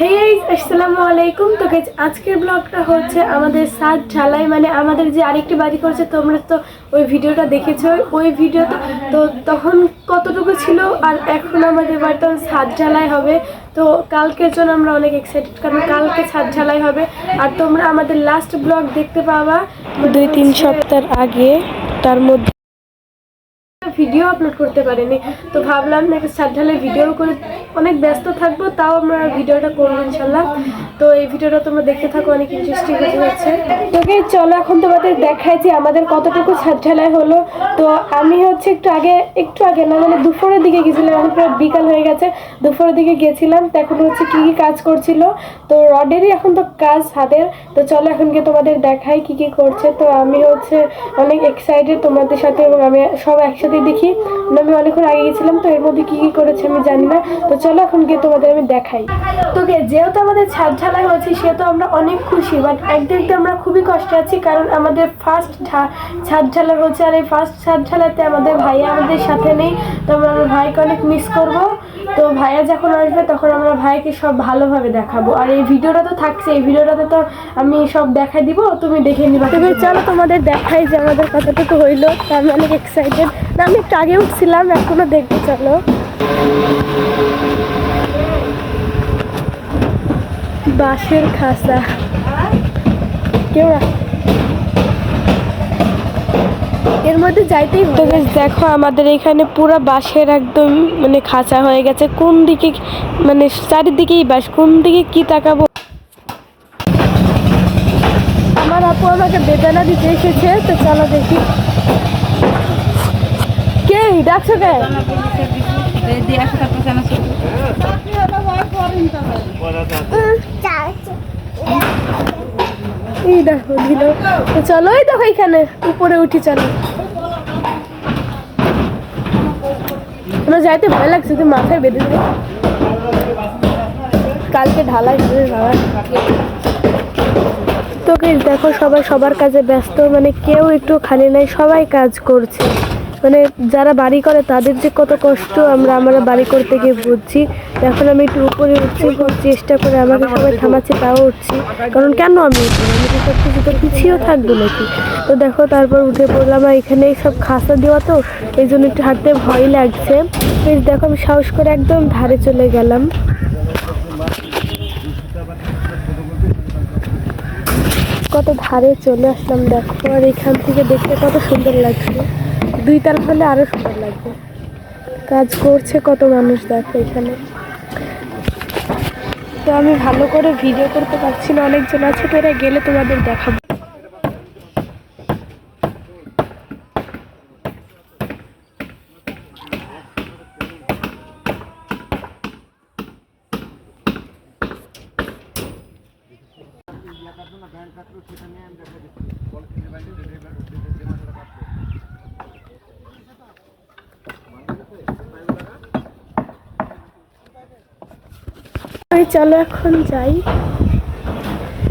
হে আসসালামু আলাইকুম। তো আজকের ব্লগটা হচ্ছে আমাদের সাত ঢালাই। মানে আমাদের যে আরেকটি বাড়ি করছে, তোমরা তো ওই ভিডিওটা দেখেছ। ওই ভিডিওটা তো তখন কতটুকু ছিল আর এখন আমাদের বাড়িতে ছাদ ঢালাই হবে। তো কালকের জন্য আমরা অনেক এক্সাইটেড কারণ কালকে ছাদ ঢালাই হবে। আর তোমরা আমাদের লাস্ট ব্লগ দেখতে পাবা দুই তিন সপ্তাহ আগে। তার মধ্যে ভিডিও আপলোড করতে পারিনি। তো ভাবলাম একটা ছাদ ঢালে ভিডিও করে অনেক ব্যস্ত থাকব, তাও আমরা ভিডিওটা করব ইনশাল্লাহ। তো এই ভিডিওটা তোমরা দেখতে থাকো, অনেক ইন্টারেস্টিং হতে তোকে চলো, এখন তোমাদের দেখাই যে আমাদের কতটুকু ছাদ ঢালাই হলো। তো আমি হচ্ছে একটু আগে একটু আগে না মানে দুপুরের দিকে গেছিলাম, এখন প্রায় বিকাল হয়ে গেছে, দুপুরের দিকে গেছিলাম, তো এখন হচ্ছে কি কি কাজ করছিল। তো রডেরই এখন তো কাজ হাতের, তো চলো এখন গিয়ে তোমাদের দেখাই কি কি করছে। তো আমি হচ্ছে অনেক এক্সাইটেড তোমাদের সাথে এবং আমি সব একসাথে দেখি। আমি অনেকক্ষণ আগে গেছিলাম, তো এর মধ্যে কি কি করেছে আমি জানি না। তো চলো এখন গিয়ে তোমাদের আমি দেখাই। তোকে যেহেতু আমাদের ছাদ ঢালাই হয়েছে সেহেতু আমরা অনেক খুশি বাট একদিক দিয়ে আমরা খুবই কষ্টে আছি, কারণ আমাদের ফার্স্ট ছাদ ঢালাই হচ্ছে আর এই ফার্স্ট ছাদ ঢালাইতে আমাদের ভাইয়া আমাদের সাথে নেই। তো আমরা আমার ভাইকে অনেক মিস করব। তো ভাইয়া যখন আসবে তখন আমরা ভাইকে সব ভালোভাবে দেখাবো। আর এই ভিডিওটা তো থাকছে, এই ভিডিওটাতে তো আমি সব দেখাই দিব, তুমি দেখে নিবা। তুমি চলো তোমাদের দেখাই যে আমাদের কতটুকু হইল। আমি অনেক এক্সাইটেড না, আমি একটু আগে উঠছিলাম, এখনও দেখব চলো। বাঁশের খাসা কেউ এর মধ্যে যাইতেই তো guys, দেখো আমাদের এখানে পুরো বাঁশের একদম মানে খাঁচা হয়ে গেছে। কোন দিকে মানে চারিদিকেই বাস কোন দিকে কি তাকাবো? আমার আপু আমাকে বেদানা দিতে এসেছে তো চলো দেখি। কে? ডাকছো কে? এই দেখো দিল চলো, এই দেখো এখানে। উপরে উঠি, চলো। আমার যাইতে ভয় লাগছে, তুই মাথায় বেঁধে দে। কালকে ঢালাই হবে, বাবা। তো দেখো, সবাই সবার কাজে ব্যস্ত মানে কেউ একটু খালি নাই, সবাই কাজ করছে। মানে যারা বাড়ি করে তাদের যে কত কষ্ট আমরা আমরা বাড়ি করতে গিয়ে বুঝছি। এখন আমি একটু উপরে উঠছি চেষ্টা করে আমাকে সবাই থামাচ্ছে, তাও উঠছি। কারণ কেন আমি উঠবো? তো তো পিছিয়েও থাকব নাকি? তো দেখো, তারপর উঠে পড়লাম আর এখানে সব খাসা দেওয়া তো, এই জন্য একটু হাঁটতে ভয় লাগছে। বেশ দেখো, আমি সাহস করে একদম ধারে চলে গেলাম। কত ধারে চলে আসলাম, দেখো, আর এখান থেকে দেখতে কত সুন্দর লাগছে। দুই তালা হলে আরও সুন্দর লাগবে। কাজ করছে কত মানুষ দেখো এখানে। তো আমি ভালো করে ভিডিও করতে পারছি না, অনেকজন আছে তো এরা গেলে তোমাদের দেখাবো। এই চলো এখন যাই।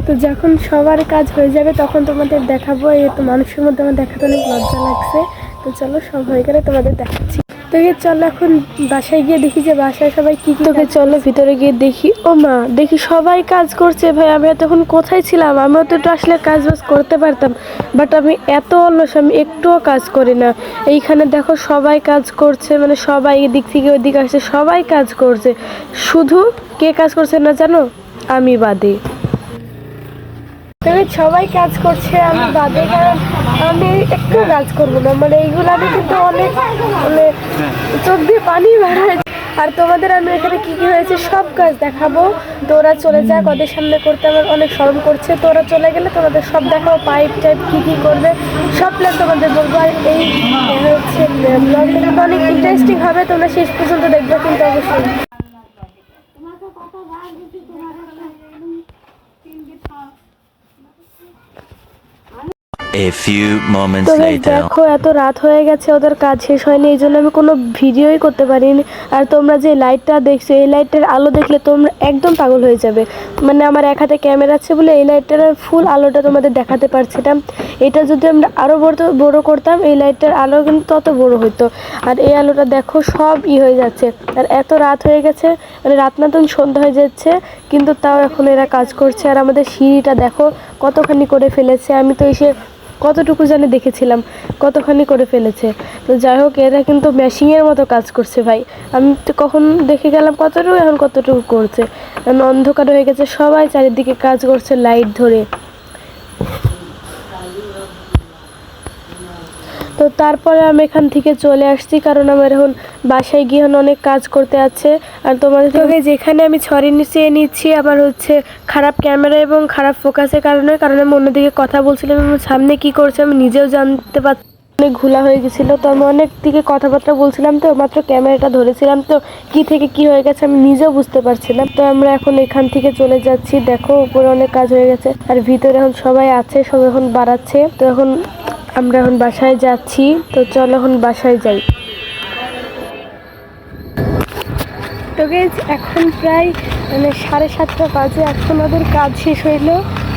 তো যখন সবার কাজ হয়ে যাবে তখন তোমাদের দেখাবো। এই তো মানুষের মধ্যে আমার দেখাতে অনেক লজ্জা লাগছে। তো চলো সব হয়ে গেলে তোমাদের দেখাচ্ছি। তোকে চলো এখন বাসায় গিয়ে দেখি যে বাসায় সবাই কি তোকে চলো ভিতরে গিয়ে দেখি। ও মা দেখি সবাই কাজ করছে। ভাই আমি এতক্ষণ কোথায় ছিলাম? আমিও তো একটু আসলে কাজ বাজ করতে পারতাম। বাট আমি এত অলস আমি একটুও কাজ করি না। এইখানে দেখো সবাই কাজ করছে মানে সবাই এদিক থেকে ওদিকে আসছে সবাই কাজ করছে। শুধু কে কাজ করছে না জানো? আমি বাদে। তবে সবাই কাজ করছে, আমি বাদে আমি একটু কাজ করব না। মানে এইগুলো আমি কিন্তু অনেক মানে চোখ দিয়ে পানি বেরোয়। আর তোমাদের আমি এখানে কি কি হয়েছে সব কাজ দেখাবো। তো ওরা চলে যাক, ওদের সামনে করতে আমার অনেক শরম করছে। তো ওরা চলে গেলে তোমাদের সব দেখাবো পাইপ টাইপ কি কি করবে, সব প্ল্যান তোমাদের বলব। আর এই হচ্ছে অনেক ইন্টারেস্টিং হবে, তোমরা শেষ পর্যন্ত দেখবে কিন্তু অবশ্যই। A few moments later. দেখো এত রাত হয়ে গেছে ওদের কাজ শেষ হয়নি এই জন্য আমি কোনো ভিডিওই করতে পারিনি। আর তোমরা যে লাইটটা দেখছ এই লাইটটার আলো দেখলে তোমরা একদম পাগল হয়ে যাবে। মানে আমার এক হাতে ক্যামেরা আছে বলে এই লাইটটার ফুল আলোটা তোমাদের দেখাতে পারছিলাম এটা যদি আমরা আরও বড় বড় করতাম এই লাইটটার আলো কিন্তু তত বড় হতো আর এই আলোটা দেখো সব ই হয়ে যাচ্ছে। আর এত রাত হয়ে গেছে মানে রাত না তখন সন্ধ্যা হয়ে যাচ্ছে কিন্তু তাও এখন এরা কাজ করছে। আর আমাদের সিঁড়িটা দেখো কতখানি করে ফেলেছে। আমি তো এসে কতটুকু জানি দেখেছিলাম, কতখানি করে ফেলেছে। তো যাই হোক, এরা কিন্তু মেশিনের মতো কাজ করছে ভাই। আমি তো কখন দেখে গেলাম কতটুকু, এখন কতটুকু করছে। কারণ অন্ধকার হয়ে গেছে, সবাই চারিদিকে কাজ করছে লাইট ধরে। তো তারপরে আমি এখান থেকে চলে আসছি, কারণ আমার এখন বাসায় গিয়ে অনেক কাজ করতে আছে। আর তোমাদের থেকে যেখানে আমি ছড়ি নিচে নিচ্ছি আবার হচ্ছে খারাপ ক্যামেরা এবং খারাপ ফোকাসের কারণে, কারণ আমি অন্যদিকে কথা বলছিলাম এবং সামনে কি করছে আমি নিজেও জানতে পারছি অনেক ঘোলা হয়ে গেছিল, তো আমি অনেক দিকে কথাবার্তা বলছিলাম তো, মাত্র ক্যামেরাটা ধরেছিলাম তো, কি থেকে কি হয়ে গেছে আমি নিজেও বুঝতে পারছিলাম তো আমরা এখন এখান থেকে চলে যাচ্ছি, দেখো উপরে অনেক কাজ হয়ে গেছে, আর ভিতরে এখন সবাই আছে সব এখন বাড়াচ্ছে, তো এখন আমরা এখন বাসায় যাচ্ছি, তো চলো এখন বাসায় যাই। তো এখন প্রায় মানে সাড়ে সাতটা বাজে, এখন ওদের কাজ শেষ হইল।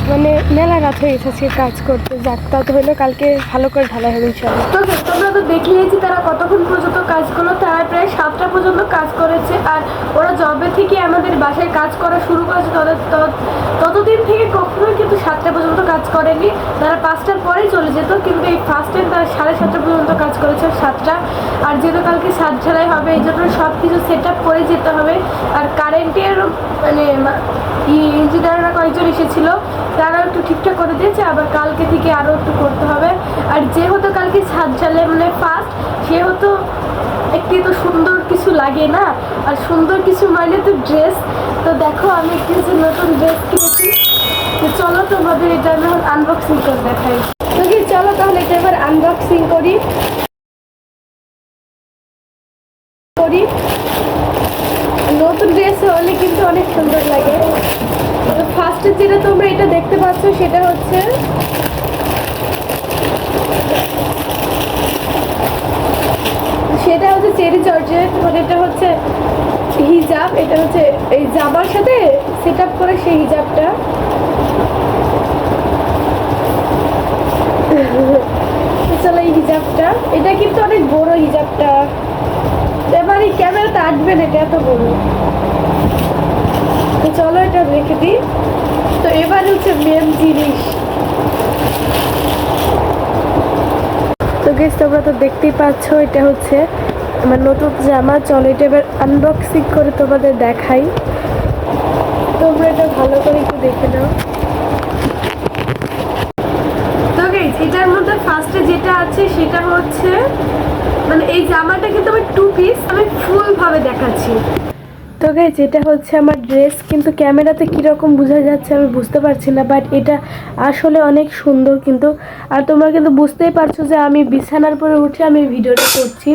মানে মেলা রাত হয়ে গেছে কাজ করতে, যাক, তা তো হইল কালকে ভালো করে ঢালা হবে ইনশাল্লাহ তো তোমরা তো দেখিয়েছি, তারা কতক্ষণ পর্যন্ত কাজ করল, তারা প্রায় সাতটা পর্যন্ত কাজ করেছে, আর ওরা জবে থেকে আমাদের বাসায় কাজ করা শুরু করেছে তাদের তত- ততদিন থেকে কখনোই কিন্তু সাতটা পর্যন্ত কাজ করেনি, তারা পাঁচটার পরেই চলে যেত, কিন্তু এই ফার্স্ট টাইম তারা সাড়ে সাতটা পর্যন্ত কাজ করেছে সাতটা আর যেহেতু কালকে সাত ঝালাই হবে, এই জন্য সব কিছু সেট আপ করে যেতে হবে। আর কারেন্টের মানে ইঞ্জিনিয়াররা কয়েকজন এসেছিল তারা একটু ঠিকঠাক করে দিয়েছে, আবার কালকে থেকে আরও একটু করতে হবে। আর যেহেতু কালকে সাত ঝালে মানে ফার্স্ট সেহেতু একটি তো সুন্দর কিছু লাগে না। আর সুন্দর কিছু মানে তো ড্রেস তো দেখো, আমি একটি নতুন ড্রেস কিনেছি। তো চলো তোমাদের এটা আমি আনবক্সিং করে দেখাই। চলো তাহলে এটা এবার আনবক্সিং করি। ড্রেস হলে কিন্তু অনেক সুন্দর লাগে। ফার্স্টে যেটা তোমরা এটা দেখতে পাচ্ছ সেটা হচ্ছে সেটা হচ্ছে চেরি জর্জেট মানে এটা হচ্ছে হিজাব, এটা হচ্ছে এই জামার সাথে সেট আপ করে সেই হিজাবটা। চলো এই হিজাবটা। এটা কিন্তু অনেক বড় হিজাবটা। এবার এই ক্যামেরাতে আটবে না, এটা এত বড়। তো চলো এটা রেখে দিই। তো এবার হচ্ছে মেন জিনিস। তো গেস তোমরা তো দেখতেই পাচ্ছ, এটা হচ্ছে আমার নতুন জামা। চলো এটা এবার আনবক্সিং করে তোমাদের দেখাই। তোমরা এটা ভালো করে একটু দেখে নাও। তো গেস এটার মধ্যে ফার্স্টে যেটা আছে, সেটা হচ্ছে মানে এই জামাটা কিন্তু আমার টু পিস আমি ফুল ভাবে দেখাচ্ছি। তো গাইজ এটা হচ্ছে আমার ড্রেস কিন্তু ক্যামেরাতে কীরকম বোঝা যাচ্ছে আমি বুঝতে পারছি না বাট এটা আসলে অনেক সুন্দর কিন্তু। আর তোমরা কিন্তু বুঝতেই পারছ যে আমি বিছানার পরে উঠে আমি ভিডিওটা করছি।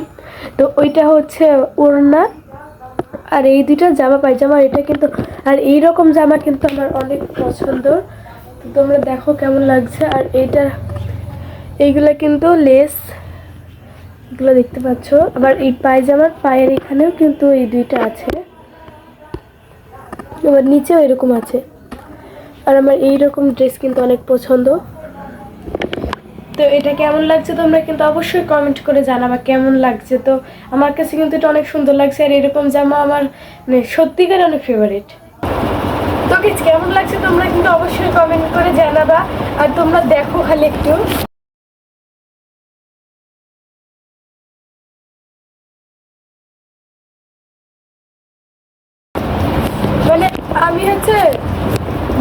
তো ওইটা হচ্ছে ওড়না আর এই দুইটা জামা পায়জামা এটা কিন্তু আর এই রকম জামা কিন্তু আমার অনেক পছন্দ। তো তোমরা দেখো কেমন লাগছে। আর এইটা এইগুলো কিন্তু লেস এগুলো দেখতে পাচ্ছ। আবার এই পায়জামার পায়ের এখানেও কিন্তু এই দুইটা আছে। এবার নিচেও এরকম আছে। আর আমার এই রকম ড্রেস কিন্তু অনেক পছন্দ। তো এটা কেমন লাগছে তোমরা কিন্তু অবশ্যই কমেন্ট করে জানাবা কেমন লাগছে। তো আমার কাছে কিন্তু এটা অনেক সুন্দর লাগছে আর এরকম জামা আমার মানে সত্যিকার অনেক ফেভারিট তো কেমন লাগছে তোমরা কিন্তু অবশ্যই কমেন্ট করে জানাবা। আর তোমরা দেখো খালি একটু মানে আমি হচ্ছে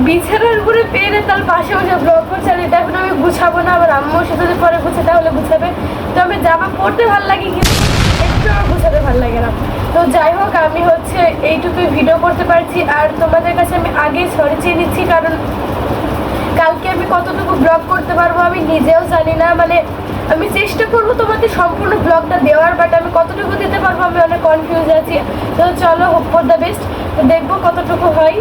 বিছানার উপরে পেরে তার পাশে বসে ব্লগ করছে আর এটা এখন আমি গুছাবো না আবার আম্মুর সাথে যদি পরে গুছে তাহলে গুছাবে। তো আমি জামা পরতে ভালো লাগে কিন্তু একটু আমার গুছাতে ভালো লাগে না। তো যাই হোক, আমি হচ্ছে এইটুকুই ভিডিও করতে পারছি। আর তোমাদের কাছে আমি আগেই সরি চেয়ে নিচ্ছি, কারণ কালকে আমি কতটুকু ব্লগ করতে পারব আমি নিজেও জানি না। মানে আমি চেষ্টা করব তোমাদের সম্পূর্ণ ব্লগটা দেওয়ার বাট আমি কতটুকু দিতে পারব আমি অনেক কনফিউজ আছি। তো চলো হোপ ফর দ্য বেস্ট দেখব কতটুকু হয়।